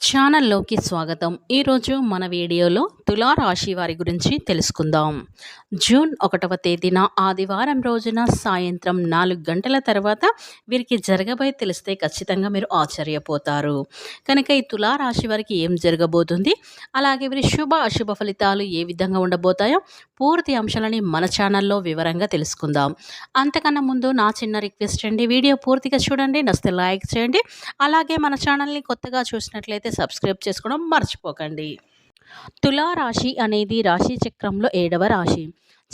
ఛానల్లోకి స్వాగతం. ఈరోజు మన వీడియోలో తులారాశి వారి గురించి తెలుసుకుందాం. జూన్ ఒకటవ తేదీన ఆదివారం రోజున సాయంత్రం నాలుగు గంటల తర్వాత వీరికి జరగబోయి తెలిస్తే ఖచ్చితంగా మీరు ఆశ్చర్యపోతారు. కనుక ఈ తులారాశి వారికి ఏం జరగబోతుంది? అలాగే వీరి శుభ అశుభ ఫలితాలు ఏ విధంగా ఉండబోతాయో పూర్తి అంశాలని మన ఛానల్లో వివరంగా తెలుసుకుందాం. అంతకన్నా ముందు నా చిన్న రిక్వెస్ట్ అండి వీడియో పూర్తిగా చూడండి నస్తే లైక్ చేయండి. అలాగే మన ఛానల్ని కొత్తగా చూసినట్లయితే సబ్స్క్రైబ్ చేసుకోవడం మర్చిపోకండి. తులారాశి అనేది రాశి చక్రంలో ఏడవ రాశి.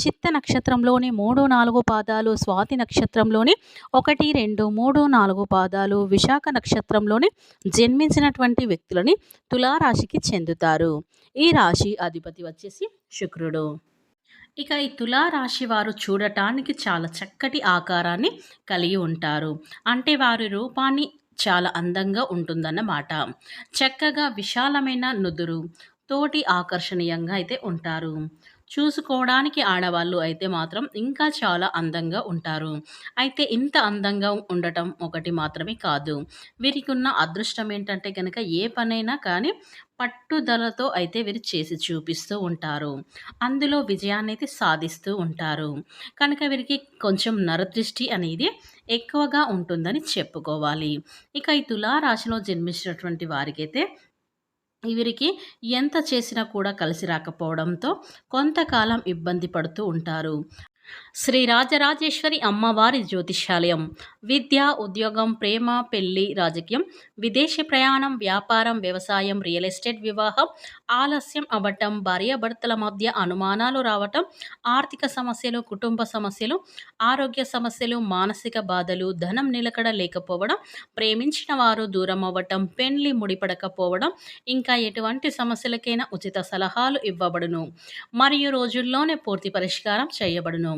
చిత్త నక్షత్రంలోని మూడు నాలుగు పాదాలు స్వాతి నక్షత్రంలోని ఒకటి రెండు మూడు నాలుగు పాదాలు విశాఖ నక్షత్రంలోని జన్మించినటువంటి వ్యక్తులని తులారాశికి చెందుతారు. ఈ రాశి అధిపతి వచ్చేసి శుక్రుడు. ఇక ఈ తులారాశి వారు చూడటానికి చాలా చక్కటి ఆకారాన్ని కలిగి ఉంటారు. అంటే వారి రూపాన్ని చాలా అందంగా ఉంటుందన్నమాట. చక్కగా విశాలమైన నుదురు తోటి ఆకర్షణీయంగా అయితే ఉంటారు. చూసుకోవడానికి ఆడవాళ్ళు అయితే మాత్రం ఇంకా చాలా అందంగా ఉంటారు. అయితే ఇంత అందంగా ఉండటం ఒకటి మాత్రమే కాదు. వీరికి ఉన్న అదృష్టం ఏంటంటే కనుక ఏ పనైనా కానీ పట్టుదలతో అయితే వీరు చేసి చూపిస్తూ ఉంటారు. అందులో విజయాన్ని అయితే సాధిస్తూ ఉంటారు. కనుక వీరికి కొంచెం నరదృష్టి అనేది ఎక్కువగా ఉంటుందని చెప్పుకోవాలి. ఇక ఈ తులారాశిలో జన్మించినటువంటి వారికైతే వీరికి ఎంత చేసినా కూడా కలిసి రాకపోవడంతో కొంతకాలం ఇబ్బంది పడుతూ ఉంటారు. శ్రీ రాజరాజేశ్వరి అమ్మవారి జ్యోతిషాలయం విద్య ఉద్యోగం ప్రేమ పెళ్ళి రాజకీయం విదేశీ ప్రయాణం వ్యాపారం వ్యవసాయం రియల్ ఎస్టేట్ వివాహం ఆలస్యం అవ్వటం భార్యాభర్తల మధ్య అనుమానాలు రావటం ఆర్థిక సమస్యలు కుటుంబ సమస్యలు ఆరోగ్య సమస్యలు మానసిక బాధలు ధనం నిలకడ లేకపోవడం ప్రేమించిన వారు దూరం అవ్వటం పెళ్ళి ముడిపడకపోవడం ఇంకా ఎటువంటి సమస్యలకైనా ఉచిత సలహాలు ఇవ్వబడును. మరియు రోజుల్లోనే పూర్తి పరిష్కారం చేయబడును.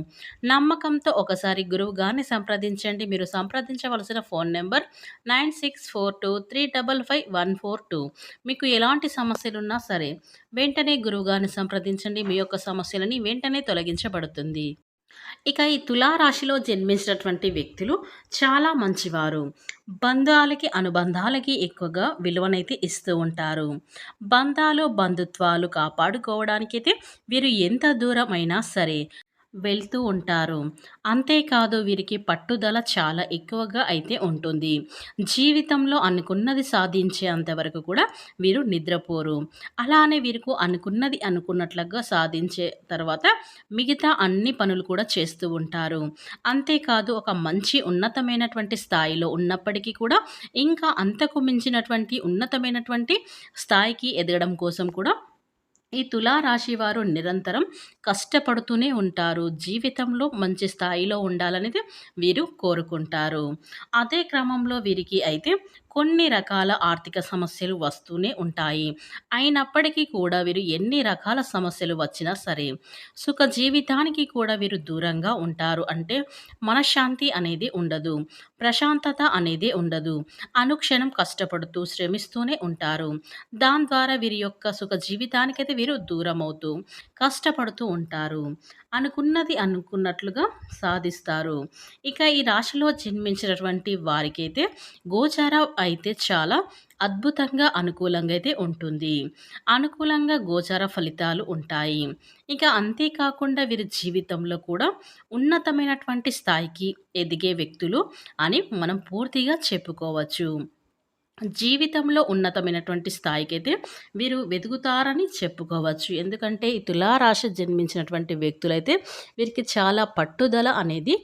నమ్మకంతో ఒకసారి గురువు గారిని సంప్రదించండి. మీరు సంప్రదించవలసిన phone number nine six four two three double five one four two. మీకు ఎలాంటి సమస్యలున్నా సరే వెంటనే గురువుగారిని సంప్రదించండి. మీ యొక్క సమస్యలని వెంటనే తొలగించబడుతుంది. ఇక ఈ తులారాశిలో జన్మించినటువంటి వ్యక్తులు చాలా మంచివారు. బంధాలకి అనుబంధాలకి ఎక్కువగా విలువనైతే ఇస్తూ ఉంటారు. బంధాలు బంధుత్వాలు కాపాడుకోవడానికైతే వీరు ఎంత దూరమైనా సరే వెళ్తూ ఉంటారు. అంతేకాదు వీరికి పట్టుదల చాలా ఎక్కువగా అయితే ఉంటుంది. జీవితంలో అనుకున్నది సాధించే అంతవరకు కూడా వీరు నిద్రపోరు. అలానే వీరికి అనుకున్నది అనుకున్నట్లుగా సాధించే తర్వాత మిగతా అన్ని పనులు కూడా చేస్తూ ఉంటారు. అంతేకాదు ఒక మంచి ఉన్నతమైనటువంటి స్థాయిలో ఉన్నప్పటికీ కూడా ఇంకా అంతకు మించినటువంటి ఉన్నతమైనటువంటి స్థాయికి ఎదగడం కోసం కూడా ఈ తులారాశి వారు నిరంతరం కష్టపడుతూనే ఉంటారు. జీవితంలో మంచి స్థాయిలో ఉండాలనేది వీరు కోరుకుంటారు. అదే క్రమంలో వీరికి అయితే కొన్ని రకాల ఆర్థిక సమస్యలు వస్తూనే ఉంటాయి. అయినప్పటికీ కూడా వీరు ఎన్ని రకాల సమస్యలు వచ్చినా సరే సుఖ జీవితానికి కూడా వీరు దూరంగా ఉంటారు. అంటే మనశ్శాంతి అనేది ఉండదు ప్రశాంతత అనేది ఉండదు అనుక్షణం కష్టపడుతూ శ్రమిస్తూనే ఉంటారు. దాని ద్వారా వీరి యొక్క సుఖ జీవితానికైతే వీరు దూరం అవుతూ కష్టపడుతూ ఉంటారు. అనుకున్నది అనుకున్నట్లుగా సాధిస్తారు. ఇక ఈ రాశిలో జన్మించినటువంటి వారికైతే గోచార అయితే చాలా అద్భుతంగా అనుకూలంగా అయితే ఉంటుంది. అనుకూలంగా గోచార ఫలితాలు ఉంటాయి. ఇక అంతేకాకుండా వీరి జీవితంలో కూడా ఉన్నతమైనటువంటి స్థాయికి ఎదిగే వ్యక్తులు అని మనం పూర్తిగా చెప్పుకోవచ్చు. జీవితంలో ఉన్నతమైనటువంటి స్థాయికి అయితే వీరు వెతుకుతారని చెప్పుకోవచ్చు. ఎందుకంటే ఈ తులారాశి జన్మించినటువంటి వ్యక్తులైతే వీరికి చాలా పట్టుదల అనేది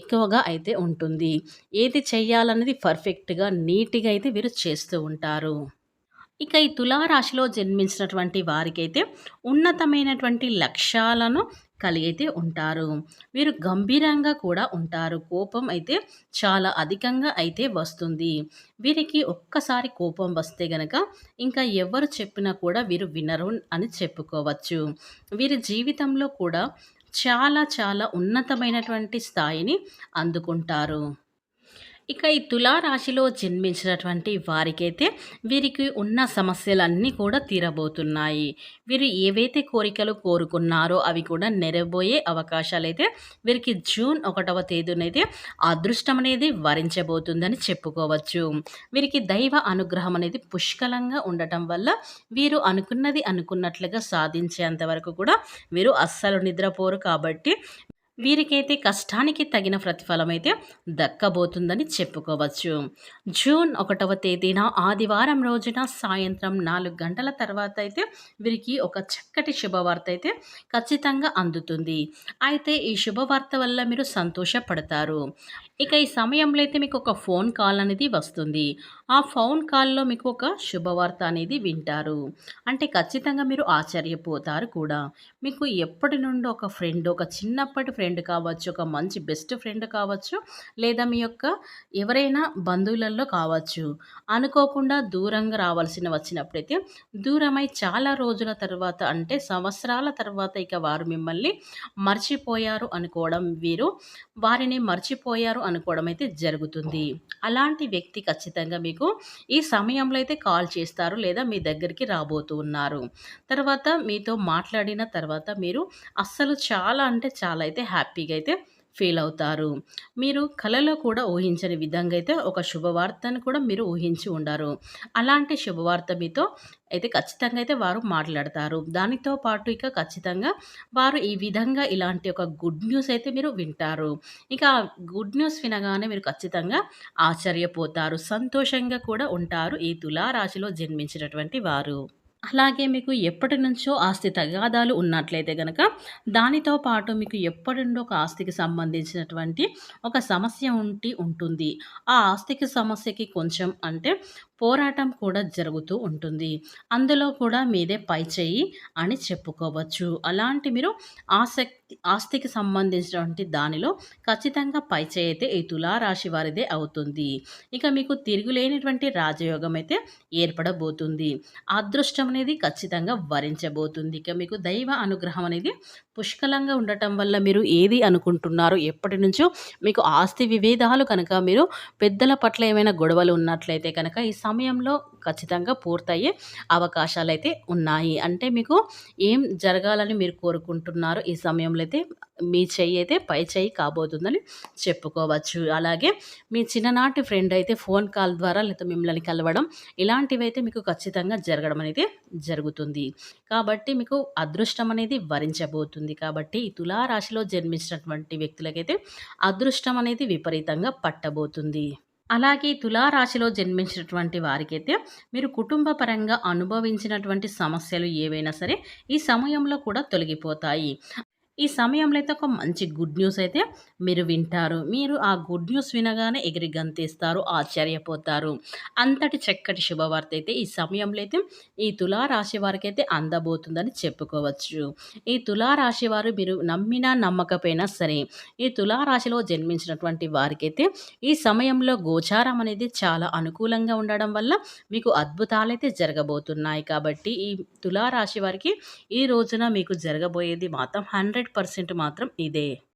ఎక్కువగా అయితే ఉంటుంది. ఏది చేయాలనేది పర్ఫెక్ట్గా నీట్గా అయితే వీరు చేస్తూ ఉంటారు. ఇక ఈ తులారాశిలో జన్మించినటువంటి వారికైతే ఉన్నతమైనటువంటి లక్ష్యాలను కలిగైతే ఉంటారు. వీరు గంభీరంగా కూడా ఉంటారు. కోపం అయితే చాలా అధికంగా అయితే వస్తుంది. వీరికి ఒక్కసారి కోపం వస్తే గనక ఇంకా ఎవరు చెప్పినా కూడా వీరు వినరు అని చెప్పుకోవచ్చు. వీరి జీవితంలో కూడా చాలా చాలా ఉన్నతమైనటువంటి స్థాయిని అందుకుంటారు. ఇక ఈ తులారాశిలో జన్మించినటువంటి వారికైతే వీరికి ఉన్న సమస్యలన్నీ కూడా తీరబోతున్నాయి. వీరు ఏవైతే కోరికలు కోరుకున్నారో అవి కూడా నెరబోయే అయితే వీరికి జూన్ ఒకటవ తేదీనైతే అదృష్టం అనేది వరించబోతుందని చెప్పుకోవచ్చు. వీరికి దైవ అనుగ్రహం అనేది పుష్కలంగా ఉండటం వల్ల వీరు అనుకున్నది అనుకున్నట్లుగా సాధించేంత వరకు కూడా వీరు అస్సలు నిద్రపోరు కాబట్టి వీరికైతే కష్టానికి తగిన ప్రతిఫలం అయితే దక్కబోతుందని చెప్పుకోవచ్చు. జూన్ ఒకటవ తేదీన ఆదివారం రోజున సాయంత్రం నాలుగు గంటల తర్వాత అయితే వీరికి ఒక చక్కటి శుభవార్త అయితే ఖచ్చితంగా అందుతుంది. అయితే ఈ శుభవార్త వల్ల మీరు సంతోషపడతారు. ఇక ఈ సమయంలో అయితే మీకు ఒక ఫోన్ కాల్ అనేది వస్తుంది. ఆ ఫోన్ కాల్లో మీకు ఒక శుభవార్త అనేది వింటారు. అంటే ఖచ్చితంగా మీరు ఆశ్చర్యపోతారు కూడా. మీకు ఎప్పటి నుండి ఒక ఫ్రెండ్ ఒక చిన్నప్పటి ఫ్రెండ్ కావచ్చు ఒక మంచి బెస్ట్ ఫ్రెండ్ కావచ్చు లేదా మీ యొక్క ఎవరైనా బంధువులలో కావచ్చు అనుకోకుండా దూరంగా రావాల్సిన వచ్చినప్పుడైతే దూరమై చాలా రోజుల తర్వాత అంటే సంవత్సరాల తర్వాత ఇక వారు మిమ్మల్ని మర్చిపోయారు అనుకోవడం వీరు వారిని మర్చిపోయారు అనుకోవడం అయితే జరుగుతుంది. అలాంటి వ్యక్తి ఖచ్చితంగా మీకు ఈ సమయంలో అయితే కాల్ చేస్తారు లేదా మీ దగ్గరికి రాబోతూ ఉన్నారు. తర్వాత మీతో మాట్లాడిన తర్వాత మీరు అస్సలు చాలా అంటే చాలా అయితే హ్యాపీగా అయితే ఫీల్ అవుతారు. మీరు కలలో కూడా ఊహించని విధంగా అయితే ఒక శుభవార్తను కూడా మీరు ఊహించి ఉండరు. అలాంటి శుభవార్త మీతో అయితే ఖచ్చితంగా అయితే వారు మాట్లాడతారు. దానితో పాటు ఇక ఖచ్చితంగా వారు ఈ విధంగా ఇలాంటి ఒక గుడ్ న్యూస్ అయితే మీరు వింటారు. ఇక గుడ్ న్యూస్ వినగానే మీరు ఖచ్చితంగా ఆశ్చర్యపోతారు. సంతోషంగా కూడా ఉంటారు ఈ తులారాశిలో జన్మించినటువంటి వారు. అలాగే మీకు ఎప్పటి నుంచో ఆస్తి తగాదాలు ఉన్నట్లయితే కనుక దానితో పాటు మీకు ఎప్పటి నుండో ఒక ఆస్తికి సంబంధించినటువంటి ఒక సమస్య ఉంటి ఉంటుంది. ఆ ఆస్తికి సమస్యకి కొంచెం అంటే పోరాటం కూడా జరుగుతూ ఉంటుంది. అందులో కూడా మీదే పై చేయి అని చెప్పుకోవచ్చు. అలాంటి మీరు ఆసక్తి ఆస్తికి సంబంధించినటువంటి దానిలో ఖచ్చితంగా పై చేయి అయితే ఈ తులారాశి వారిదే అవుతుంది. ఇక మీకు తిరుగులేనిటువంటి రాజయోగం అయితే ఏర్పడబోతుంది. అదృష్టం అనేది ఖచ్చితంగా వరించబోతుంది. ఇక మీకు దైవ అనుగ్రహం అనేది పుష్కలంగా ఉండటం వల్ల మీరు ఏది అనుకుంటున్నారో ఎప్పటి నుంచో మీకు ఆస్తి విభేదాలు కనుక మీరు పెద్దల పట్ల ఏమైనా గొడవలు ఉన్నట్లయితే కనుక ఈ సమయంలో ఖచ్చితంగా పూర్తయ్యే అవకాశాలు అయితే ఉన్నాయి. అంటే మీకు ఏం జరగాలని మీరు కోరుకుంటున్నారో ఈ సమయంలో అయితే మీ చెయ్యి అయితే పై చెయ్యి కాబోతుందని చెప్పుకోవచ్చు. అలాగే మీ చిన్ననాటి ఫ్రెండ్ అయితే ఫోన్ కాల్ ద్వారా లేదా మిమ్మల్ని కలవడం ఇలాంటివైతే మీకు ఖచ్చితంగా జరగడం అనేది జరుగుతుంది. కాబట్టి మీకు అదృష్టం అనేది వరించబోతుంది. కాబట్టి ఈ తులారాశిలో జన్మించినటువంటి వ్యక్తులకైతే అదృష్టం అనేది విపరీతంగా పట్టబోతుంది. అలాగే తులారాశిలో జన్మించినటువంటి వారికైతే మీరు కుటుంబ పరంగా అనుభవించినటువంటి సమస్యలు ఏవైనా సరే ఈ సమయంలో కూడా తొలగిపోతాయి. ఈ సమయంలో అయితే ఒక మంచి గుడ్ న్యూస్ అయితే మీరు వింటారు. మీరు ఆ గుడ్ న్యూస్ వినగానే ఎగిరి గంతేస్తారు ఆశ్చర్యపోతారు. అంతటి చక్కటి శుభవార్త అయితే ఈ సమయంలో అయితే ఈ తులారాశి వారికి అయితే అందబోతుందని చెప్పుకోవచ్చు. ఈ తులారాశి వారు మీరు నమ్మినా నమ్మకపోయినా సరే ఈ తులారాశిలో జన్మించినటువంటి వారికైతే ఈ సమయంలో గోచారం అనేది చాలా అనుకూలంగా ఉండడం వల్ల మీకు అద్భుతాలైతే జరగబోతున్నాయి. కాబట్టి ఈ తులారాశి వారికి ఈ రోజున మీకు జరగబోయేది మాత్రం హండ్రెడ్ హండ్రెడ్ పర్సెంట్ మాత్రం ఇదే.